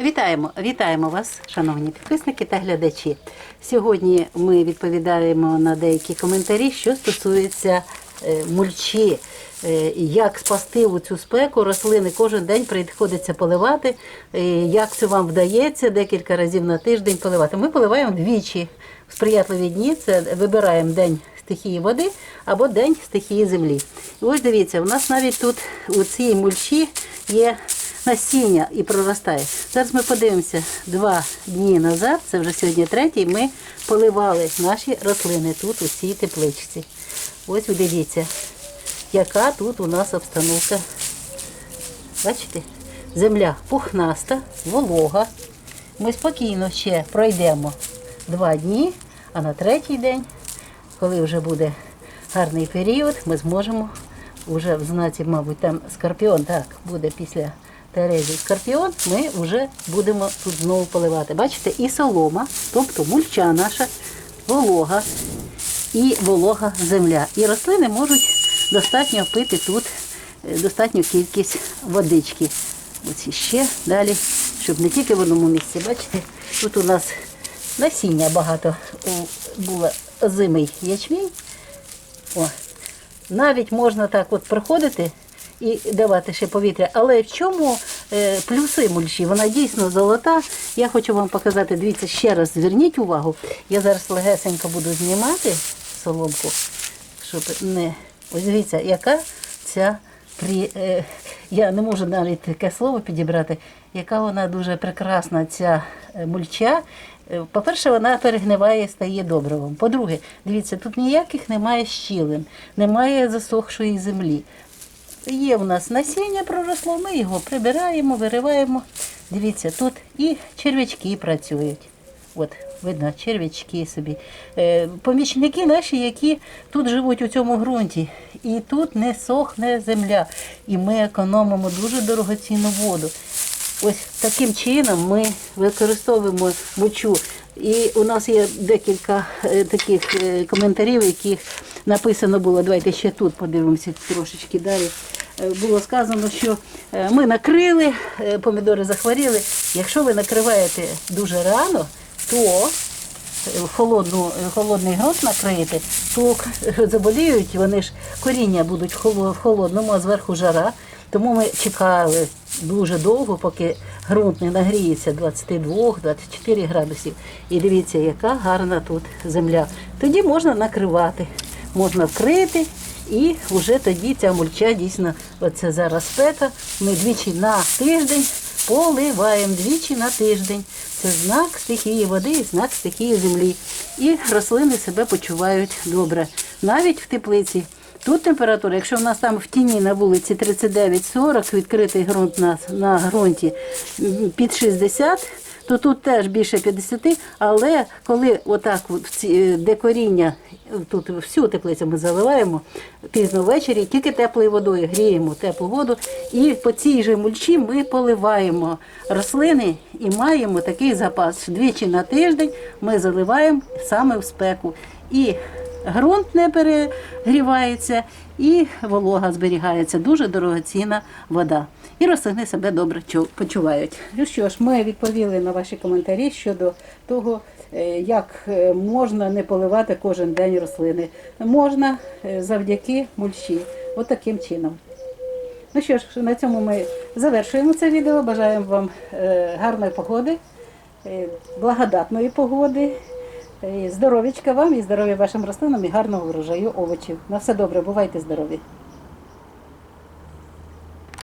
Вітаємо, вітаємо вас, шановні підписники та глядачі. Сьогодні ми відповідаємо на деякі коментарі, що стосується е, мульчі. Е, Як спасти у цю спеку рослини кожен день приходиться поливати. Е, Як це вам вдається декілька разів на тиждень поливати? Ми поливаємо двічі в сприятливі дні. Це вибираємо день стихії води або день стихії землі. Ось дивіться, у нас навіть тут у цій мульчі є насіння і проростає. Зараз ми подивимося два дні назад, це вже сьогодні третій, ми поливали наші рослини тут, у цій тепличці. Ось дивіться, яка тут у нас обстановка. Бачите? Земля пухнаста, волога. Ми спокійно ще пройдемо два дні, а на третій день, коли вже буде гарний період, ми зможемо вже в знаці, мабуть, там скорпіон, так, буде після Терезі скорпіон, ми вже будемо тут знову поливати. Бачите, і солома, тобто мульча наша, волога і волога земля. І рослини можуть достатньо пити тут е, достатню кількість водички. Ось іще далі, щоб не тільки в одному місці. Бачите, тут у нас насіння багато було озимий ячмінь. О, навіть можна так от проходити і давати ще повітря. Але в чому е, плюси мульчі? Вона дійсно золота. Я хочу вам показати, дивіться, ще раз зверніть увагу. Я зараз легесенько буду знімати соломку, щоб не. Ось дивіться, яка ця при... е, я не можу навіть таке слово підібрати, яка вона дуже прекрасна, ця е, мульча. Е, По-перше, вона перегниває, стає добривом. По-друге, дивіться, тут ніяких немає щілин, немає засохшої землі. Є в нас насіння проросло, ми його прибираємо, вириваємо. Дивіться, тут і черв'ячки працюють. От, видно, черв'ячки собі. Е, помічники наші, які тут живуть у цьому ґрунті. І тут не сохне земля. І ми економимо дуже дорогоцінну воду. Ось таким чином ми використовуємо мочу. І у нас є декілька е, таких е, коментарів, яких написано було. Давайте ще тут подивимося трошечки далі. Е, Було сказано, що е, ми накрили, е, помідори захворіли. Якщо ви накриваєте дуже рано, то холодну, холодний ґрунт накриєте, то заболіють, вони ж коріння будуть в холодному, а зверху жара. Тому ми чекали дуже довго, поки ґрунт не нагріється 22-24 градусів. І дивіться, яка гарна тут земля. Тоді можна накривати, можна вкрити. І вже тоді ця мульча дійсно, оце зараз спека. Ми двічі на тиждень поливаємо двічі на тиждень. Це знак стихії води і знак стихії землі. І рослини себе почувають добре. Навіть в теплиці. Тут температура, якщо в нас там в тіні на вулиці 39-40, відкритий ґрунт на, на ґрунті під 60, то тут теж більше 50, але коли отак, е, де коріння, тут всю теплицю ми заливаємо пізно ввечері, тільки теплою водою гріємо теплу воду, і по цій же мульчі ми поливаємо рослини і маємо такий запас. Двічі на тиждень ми заливаємо саме в спеку. І ґрунт не перегрівається, і волога зберігається. Дуже дорогоцінна вода. І рослини себе добре почувають. Ну що ж, ми відповіли на ваші коментарі щодо того, е, як е, можна не поливати кожен день рослини. Можна е, завдяки мульчі. От чином. Ну що ж, на цьому ми завершуємо це відео. Бажаємо вам гарної погоди, благодатної погоди. Е, Здоров'ячка вам і здоров'я вашим рослинам і гарного врожаю овочів. На все добре, бувайте здорові!